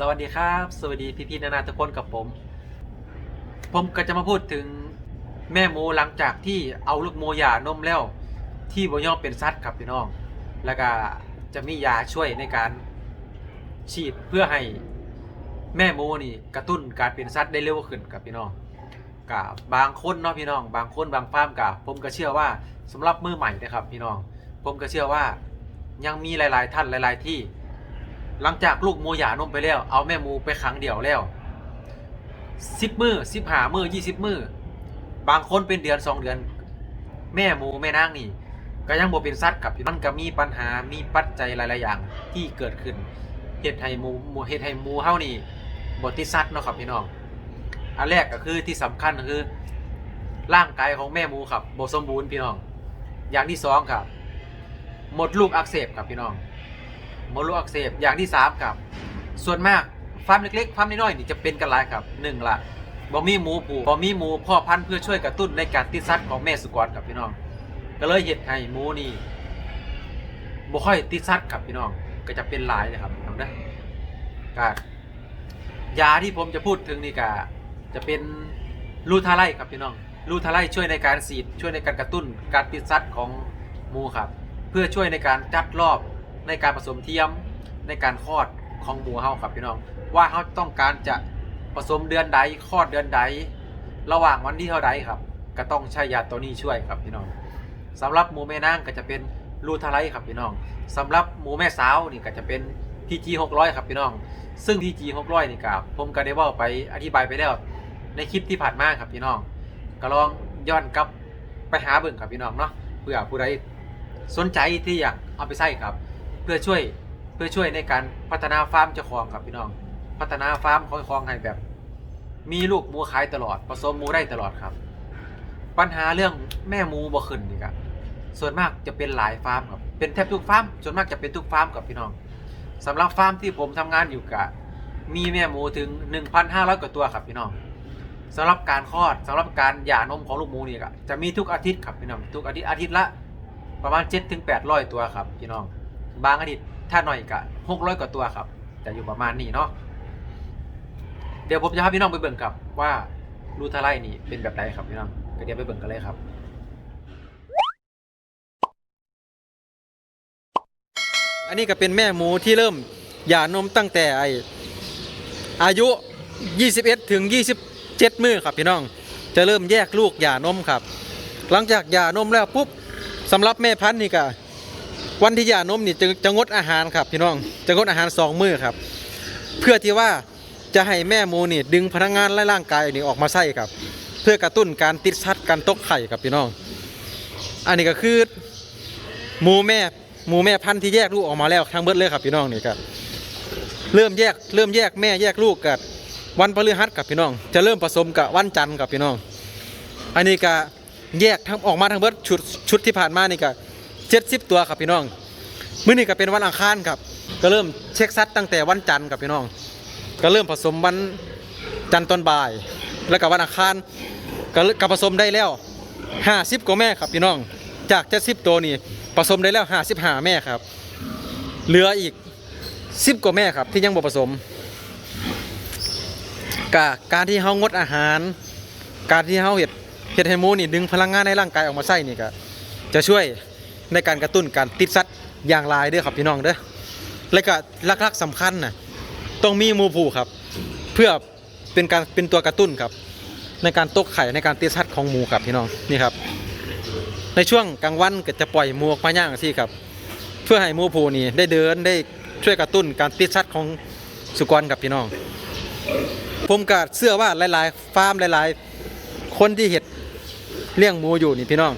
สวัสดีครับ สวัสดีพี่ๆนานาทุกคนกับผม ผมก็จะมาพูดถึงแม่หมูหลังจากที่เอาลูกโมยานมแล้ว ที่บ่ยอมเป็นซัดครับพี่น้อง แล้วก็จะมียาช่วยในการฉีดเพื่อให้แม่หมูนี่กระตุ้นการเป็นซัดได้เร็วขึ้นครับพี่น้องกับบางคนเนาะพี่น้อง บางคนบางฟาร์มกับผมก็เชื่อว่าสำหรับมือใหม่นะครับพี่น้อง ผมก็เชื่อว่ายังมีหลาย ๆ ท่านหลาย ๆ ที่ หลังจากลูกหมูหยานมไปแล้ว เอาแม่หมูไปขังเดี่ยวแล้วสิบมือสิบหามือยี่สิบมือบางคนเป็นเดือนสองเดือน แม่หมูแม่นางนี่ ก็ยังบ่เป็นสัตว์กับมันก็มีปัญหามีปัจจัยหลายๆอย่างที่เกิดขึ้นเฮ็ดให้หมูมูเฮ็ดให้หมูเฮานี่บ่ติดสัตว์เนาะครับพี่น้องอันแรกก็คือที่สำคัญก็คือ ร่างกายของแม่หมูครับบ่สมบูรณ์พี่น้อง อย่างที่สองครับ หมดลูกอักเสบครับพี่น้อง มดลูกอักเสบอย่างที่สามครับ ส่วนมากฟาร์มเล็กๆฟาร์มน้อยๆนี่จะเป็นกันหลายครับหนึ่งละบ่มีหมูผูบ่มีหมูพ่อพันธุ์เพื่อช่วยกระตุ้นในการติดสัตว์ของแม่สุกรครับพี่น้อง ก็เลยเห็ดให้หมูนี่บ่ค่อยติดสัตว์ครับพี่น้องก็จะเป็นหลายเลยครับพี่น้องนะก็ยาที่ผมจะพูดถึงนี่ก็จะเป็นลูทาไลครับพี่น้องลูทาไลช่วยในการสีดช่วยในการกระตุ้นการติดสัตว์ของหมูครับ เพื่อช่วยในการจัดรอบ ในการผสมเทียมในการคลอดของหมูเฮาครับพี่น้อง ว่าเฮาต้องการจะผสมเดือนใดคลอดเดือนใด ระหว่างวันที่เท่าใดครับ ก็ต้องใช้ยาตัวนี้ช่วยครับพี่น้องสำหรับหมูแม่นางก็จะเป็นลูทาไลครับพี่น้องสำหรับหมูแม่สาวนี่ก็จะเป็น PG 600ครับพี่น้อง ซึ่ง PG 600นี่ครับผมก็ได้ว่าไปอธิบายไปแล้วในคลิปที่ผ่านมาครับพี่น้อง ก็ลองย้อนกลับไปหาเบิ่งครับพี่น้องเนาะเพื่อผู้ใดสนใจที่อยากเอาไปใช้ครับ พื่อช่วยเพื่อช่วยในการพัฒนาฟาร์มเจ้าของครับพี่น้อง พัฒนาฟาร์มของของให้แบบ มีลูกหมูขายตลอดผสมหมูได้ตลอดครับ ปัญหาเรื่องแม่หมูบ่ขึ้นนี่ครับส่วนมากจะเป็นหลายฟาร์มครับเป็นแทบทุกฟาร์มส่วนมากจะเป็นทุกฟาร์มครับพี่น้องสำหรับฟาร์มที่ผมทำงานอยู่กะมีแม่หมูถึง 1,500 กว่าตัวครับพี่น้องสำหรับการคลอดสำหรับการหย่านมของลูกหมูนี่ก็จะมีทุกอาทิตย์ครับพี่น้องทุกอาทิตย์อาทิตย์ละประมาณ7ถึง800 ตัวครับพี่น้อง บางอาทิตย์ถ้าหน่อยก็600กว่าตัวครับ จะอยู่ประมาณนี้เนาะเดี๋ยวผมจะพาพี่น้องไปเบิ่งครับว่ารูทาไลนี่เป็นแบบไหนครับพี่น้องก็เดี๋ยวไปเบิ่งกันเลยครับอันนี้ก็เป็นแม่หมูที่เริ่มหย่านมตั้งแต่ไออายุ 21 ถึง 27 มือครับพี่น้อง จะเริ่มแยกลูกหย่านมครับ หลังจากหย่านมแล้วปุ๊บสำหรับแม่พันธุ์นี่ก็ วันที่หย่านมนี่จะจะงดอาหารครับพี่น้องจะงดอาหารสองมื้อครับ เพื่อที่ว่าจะให้แม่หมูนี่ดึงพลังงานและร่างกายนี่ออกมาใส่ครับ เพื่อกระตุ้นการติดชัดการตกไข่ครับพี่น้อง อันนี้ก็คือหมูแม่หมูแม่พันธุ์ที่แยกลูกออกมาแล้วทั้งเบิดเลยครับพี่น้องนี่ครับเริ่มแยกเริ่มแยกแม่แยกลูกกับวันพฤหัสกับพี่น้อง จะเริ่มผสมกับวันจันทร์กับพี่น้อง อันนี้ก็แยกทั้งออกมาทั้งเบิดชุดชุดที่ผ่านมานี่ก็ เจ็ดสิบตัวครับพี่น้องมื้อนี้ก็เป็นวันอังคารครับ ก็เริ่มเช็คซัดตั้งแต่วันจันทร์กับพี่น้อง ก็เริ่มผสมวันจันทร์ตอนบ่าย แล้วก็วันอังคารก็ก็ผสมได้แล้ว 50กว่าแม่ครับพี่น้อง จาก 70 ตัวนี่ผสมได้แล้ว 55 แม่ครับ เหลืออีก 10 กว่าแม่ครับที่ยังบ่ผสมกะการที่เฮางดอาหาร การที่เฮาเฮ็ดเฮ็ดให้หมูนี่ดึงพลังงานในร่างกายออกมาใช้นี่ก็จะช่วย ในการกระตุ้นการติดสัตว์อย่างลายด้อครับพี่น้องเด้อและก็หลักๆสำคัญนะต้องมีมูผูครับ เพื่อเป็นการเป็นตัวกระตุ้นครับ ในการตกไข่ในการตีสัตว์ของหมูครับพี่น้องนี่ครับ ในช่วงกลางวันก็จะปล่อยหมูออกมาย่างสิครับ เพื่อให้มูผูนี่ได้เดินได้ช่วยกระตุ้นการตีสัตว์ของสุกรกับพี่น้อง ผมก็เชื่อว่าหลายๆฟาร์มหลาย ๆ คนที่เห็ดเลี้ยงหมูอยู่นี่พี่น้อง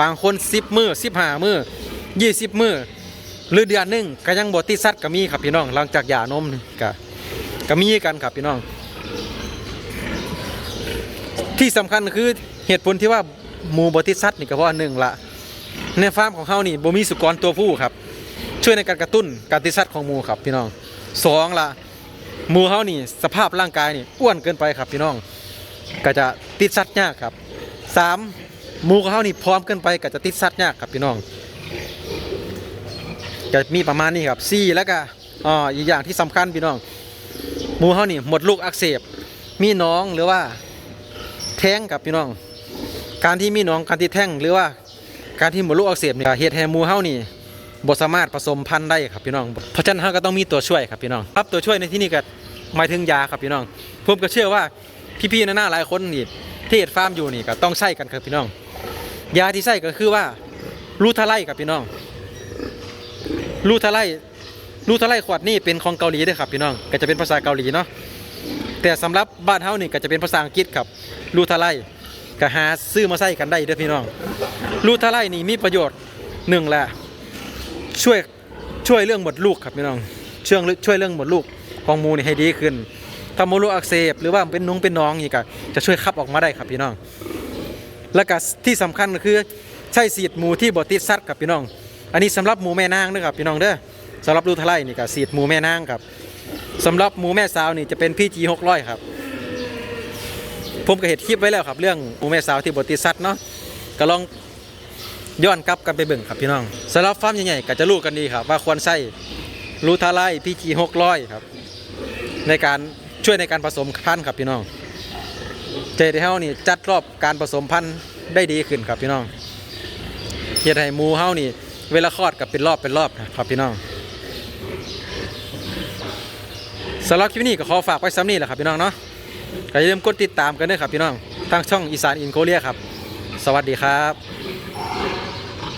บางคน10มือ15มือ20มือหรือเดือนหนึ่งก็ยังบ่ติดสัตว์ก็มีครับพี่น้อง หลังจากหย่านมก็ก็มีกันครับพี่น้อง ที่สำคัญคือเหตุผลที่ว่าหมูบ่ติดสัตว์นี่ก็เพราะหนึ่งละในฟาร์มของเฮานี่บ่มีสุกรตัวผู้ครับ ช่วยในการกระตุ้นการติดสัตว์ของหมูครับพี่น้องสองละหมูเฮานี่สภาพร่างกายนี่อ้วนเกินไปครับพี่น้อง ก็จะติดสัตว์ยากครับสาม มูของเฮานี่พร้อมเกินไปก็จะติดสัตว์ยากครับพี่น้องจะมีประมาณนี้ครับสี่แล้วก็อ่าอีกอย่างที่สำคัญพี่น้องหมูเฮานี่หมดลูกอักเสบ มีน้องหรือว่าแท้งกับพี่น้อง การที่มีน้องการที่แท้งหรือว่าการที่หมดลูกอักเสบเนี่ก็เฮ็ดให้หมูเฮานี่บสามารถผสมพันธุ์ได้ครับพี่น้อง เพราะฉะนั้นเฮาก็ต้องมีตัวช่วยครับพี่น้องครับตัวช่วยในที่นี้ก็หมายถึงยาครับพี่น้องผมก็เชื่อว่าพี่ๆนานาหลายคนนี่ที่เฮ็ดฟาร์มอยู่นี่ก็ต้องใช้กันครับพี่น้อง ยาที่ใช้ก็คือว่าลูทาไลครับพี่น้องลูทาไลลูทาไลขวดนี่เป็นของเกาหลีด้วยครับพี่น้องก็จะเป็นภาษาเกาหลีเนาะแต่สำหรับบ้านเฮานี่ก็จะเป็นภาษาอังกฤษครับลูทาไลก็หาซื้อมาใส่กันได้เด้อพี่น้องลูทาไลนี่มีประโยชน์หนึ่งแหละช่วยช่วยเรื่องหมดลูกครับพี่น้องช่วยช่วยเรื่องหมดลูกของมูนี่ให้ดีขึ้นถ้ามดลูกอักเสบหรือว่าเป็นนุ้งเป็นน้องนี่ก็จะช่วยขับออกมาได้ครับพี่น้อง แล้วก็ที่สำคัญก็คือใช้สีดหมูที่บ่ติดสัตว์ครับพี่น้อง อันนี้สำหรับหมูแม่นางนะครับพี่น้องเด้อสำหรับลูทะไลนี่ก็สีดหมูแม่นางครับสำหรับหมูแม่สาวนี่จะเป็นพี่จีหกร้อยครับผมก็เห็นคลิปไว้แล้วครับ เรื่องหมูแม่สาวที่บ่ติดสัตเนาะก็ลองย้อนกลับกันไปเบิ่งครับพี่น้องสำหรับฟาร์มใหญ่ๆก็จะรู้กันดีครับ ว่าควรใช้ลูทาไลพี่จีหกร้อยครับในการช่วยในการผสมพันธุ์ครับพี่น้อง เจที่เฮานี่จัดรอบการผสมพันธุ์ได้ดีขึ้นครับพี่น้องเฮ็ดให้หมูเฮานี่ เวลาคลอดกับเป็นรอบเป็นรอบนะครับพี่น้องสำหรับคลิปนี้ก็ขอฝากไว้ซ้ำนี่แหละครับพี่น้องเนาะก็อย่าลืมกดติดตามกันด้วยครับพี่น้องทางช่องอีสานอินโคเรียครับ สวัสดีครับ